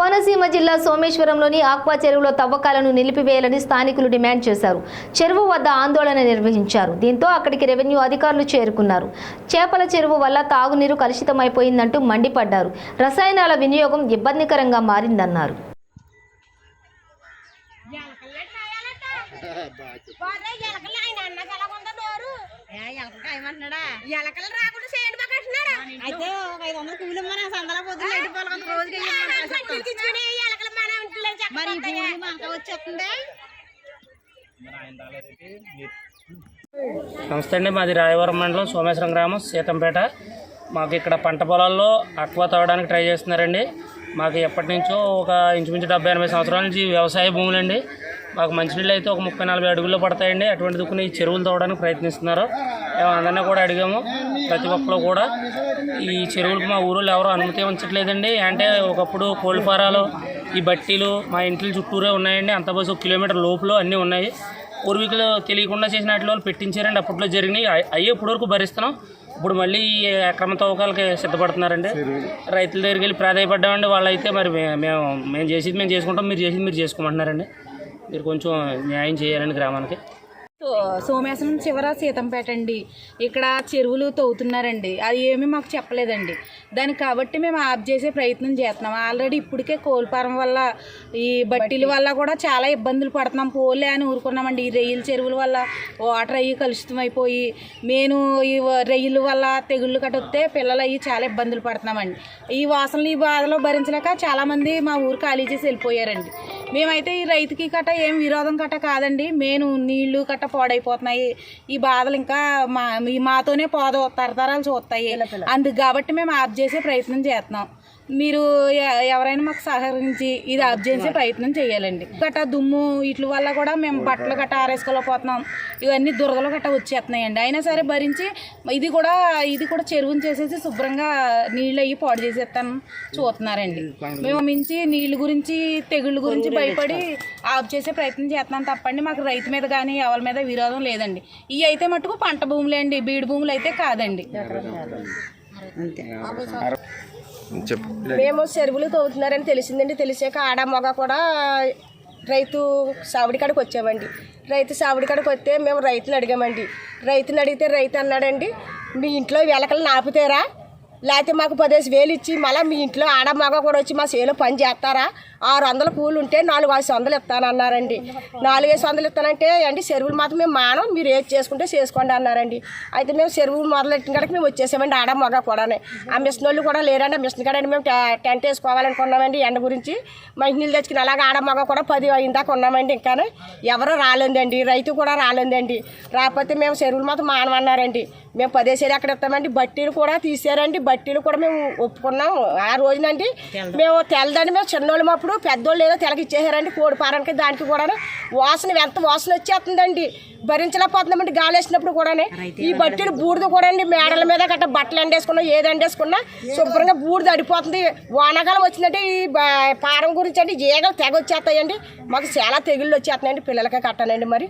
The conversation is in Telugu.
కోనసీమ జిల్లా సోమేశ్వరంలోని ఆక్వా చెరువులో తవ్వకాలను నిలిపివేయాలని స్థానికులు డిమాండ్ చేశారు. చెరువు వద్ద ఆందోళన నిర్వహించారు. దీంతో అక్కడికి రెవెన్యూ అధికారులు చేరుకున్నారు. చేపల చెరువు వల్ల తాగునీరు కలుషితమైపోయిందంటూ మండిపడ్డారు. రసాయనాల వినియోగం ఇబ్బందికరంగా మారిందన్నారు. ఎలకలు రాకుండా చేయండి మాకు అంటున్నాడు అయితే ఒక ఐదు వందలు కూలి మన సందల ఎటు పోవాలి కొంత రోజుకి పట్టుకుని తెచ్చుకుని ఎలకలు మన ఇంట్లో మరి ఈ భూమి మనకు వచ్చేస్తుంది. నమస్తే అండి మాది రాయవరం మండలం సోమేశ్వరం గ్రామం సీతంపేట. మాకు ఇక్కడ పంట పొలాల్లో అక్వా తవ్వడానికి ట్రై చేస్తున్నారండి. మాకు ఎప్పటి నుంచో ఒక ఇంచుమించు డెబ్బై ఎనభై సంవత్సరాల నుంచి వ్యవసాయ భూములండి. మాకు మంచినీళ్ళు అయితే ఒక ముప్పై నలభై అడుగుల్లో పడతాయండి. అటువంటి దుక్కుని ఈ చెరువులు తవ్వడానికి ప్రయత్నిస్తున్నారు. మేము అందరినీ కూడా అడిగాము. ప్రతి ఒక్కరు కూడా ఈ చెరువులకు మా ఊరిలో ఎవరు అనుమతి ఉంచట్లేదండి. అంటే ఒకప్పుడు కోళ్ళ ఫారాలు ఈ బట్టీలు మా ఇంటి చుట్టూరే ఉన్నాయండి. అంత బస్సు ఒక కిలోమీటర్ లోపల అన్నీ ఉన్నాయి. పూర్వీకులు తెలియకుండా చేసిన వాటిలో వాళ్ళు పెట్టించారండి. అప్పట్లో జరిగినాయి. అవి- అవి ఇప్పటి వరకు భరిస్తున్నాం. ఇప్పుడు మళ్ళీ ఈ అక్రమ తవ్వకాలకి సిద్ధపడుతున్నారండి. రైతుల దగ్గరికి వెళ్ళి ప్రాధాయపడ్డామండి. వాళ్ళు అయితే మరి మేము మేము చేసేది మేము చేసుకుంటాం. మీరు చేసేది మీరు చేసుకోమంటున్నారండి. మీరు కొంచెం న్యాయం చేయాలండి గ్రామానికి. సోమేశ్వరం చివర సీతంపేట అండి. ఇక్కడ చెరువులు తవ్వుతున్నారండి. అది ఏమీ మాకు చెప్పలేదండి. దానికి కాబట్టి మేము ఆప్ చేసే ప్రయత్నం చేస్తున్నాం. ఆల్రెడీ ఇప్పటికే కోల్పారం వల్ల ఈ బట్టీల వల్ల కూడా చాలా ఇబ్బందులు పడుతున్నాం. పోలే అని ఊరుకున్నామండి. ఈ రొయ్యల చెరువుల వల్ల వాటర్ అయ్యి కలుషితం అయిపోయి నేను ఈ రొయ్యల వల్ల తెగుళ్ళు కట్ట వస్తే పిల్లలు అయ్యి చాలా ఇబ్బందులు పడుతున్నామండి. ఈ వాసనలు ఈ బాధలో భరించలేక చాలామంది మా ఊరు ఖాళీ చేసి వెళ్ళిపోయారండి. మేమైతే ఈ రైతుకి కట్ట ఏం విరోధం కట్ట కాదండి. మేము నీళ్ళు కట్ట పాడైపోతున్నాయి. ఈ బాధలు ఇంకా మా ఈ మాతోనే పోదు తరతరాలు చూస్తాయి అందుకు కాబట్టి మేము ఆఫ్ చేసే ప్రయత్నం చేస్తున్నాం. మీరు ఎ- ఎవరైనా మాకు సహకరించి ఇది ఆఫ్ చేసే ప్రయత్నం చేయాలండి. గట్ట దుమ్ము వీటి వల్ల కూడా మేము బట్టలు గట్ట ఆరేసుకోలేకపోతున్నాం ఇవన్నీ దురదలు గట్ట వచ్చేస్తున్నాయండి అయినా సరే భరించి ఇది కూడా ఇది కూడా చెరువుని చేసేసి శుభ్రంగా నీళ్ళు అయ్యి పాడు చేసేస్తాను చూస్తున్నారండి. మేము మించి నీళ్ళ గురించి తెగుళ్ళ గురించి భయపడి ఆఫ్ చేసే ప్రయత్నం చేస్తున్నాం తప్పండి. మాకు రైతు మీద కానీ ఎవరి మీద విరోధం లేదండి. ఇవి అయితే మటుకు పంట భూములే అండి. బీడు భూములు అయితే కాదండి చెప్పు. మేము చెరువులు తవ్వుతున్నారని తెలిసిందండి. తెలిసాక ఆడ మగ కూడా రైతు సావిడికాడికి వచ్చామండి. రైతు సావిడికాడికి వస్తే మేము రైతుని అడిగామండి. రైతుని అడిగితే రైతు అన్నాడండి మీ ఇంట్లో వెలకలు నాపుతారా లేకపోతే మాకు పదేసి వేలు ఇచ్చి మళ్ళీ మీ ఇంట్లో ఆడ మగ కూడా వచ్చి మా సేలో పని చేస్తారా? ఆరు వందల కూలు ఉంటే నాలుగు ఐదు వందలు ఇస్తానన్నారండి అన్నారండి. ఐదు వందలు ఇస్తానంటే అండి చెరువులు మాత్రం మేము మానం మీరు ఏది చేసుకుంటే చేసుకోండి అన్నారండి. అయితే మేము చెరువులు మొదలెట్టిన కాడికి మేము వచ్చేసామండి ఆడ మగ కూడానే. ఆ మిషన్ వాళ్ళు కూడా లేరండి. ఆ మిషన్ కాడండి మేము టెంట్ వేసుకోవాలనుకున్నామండి ఎండ గురించి. మంచినీళ్ళు తెచ్చుకుని అలాగే ఆడ మగ కూడా పది అయిందాక ఉన్నామండి ఇంకా ఎవరో రాలేదండి. రైతు కూడా రాలేదండి. రాకపోతే మేము చెరువులు మాత్రం మానమన్నారండి. మేము పదేసేది అక్కడ ఇస్తామండి? బట్టీలు కూడా తీసారండి బట్టీలు కూడా మేము ఒప్పుకున్నాం. ఆ రోజునండి మేము తెల్లదండి. మేము చిన్నోళ్ళం అప్పుడు పెద్దోళ్ళు ఏదో తెలకి ఇచ్చేసారండి కోడి పారానికి దానికి కూడా వాసన ఎంత వాసన వచ్చేస్తుందండి. భరించలేకపోతున్నామండి గాలి వేసినప్పుడు కూడానే. ఈ బట్టీలు బూడిద కూడా అండి మేడల మీద గట్ట బట్టలు ఎండేసుకున్నా ఏది ఎండేసుకున్నా శుభ్రంగా బూడిద అడిపోతుంది. వానాకాలం వచ్చిందంటే ఈ పారం గురించి అండి ఏగలు తెగ వచ్చేస్తాయండి. మాకు చాలా తెగుళ్ళు వచ్చేస్తున్నాయండి పిల్లలకే కట్టానండి మరి.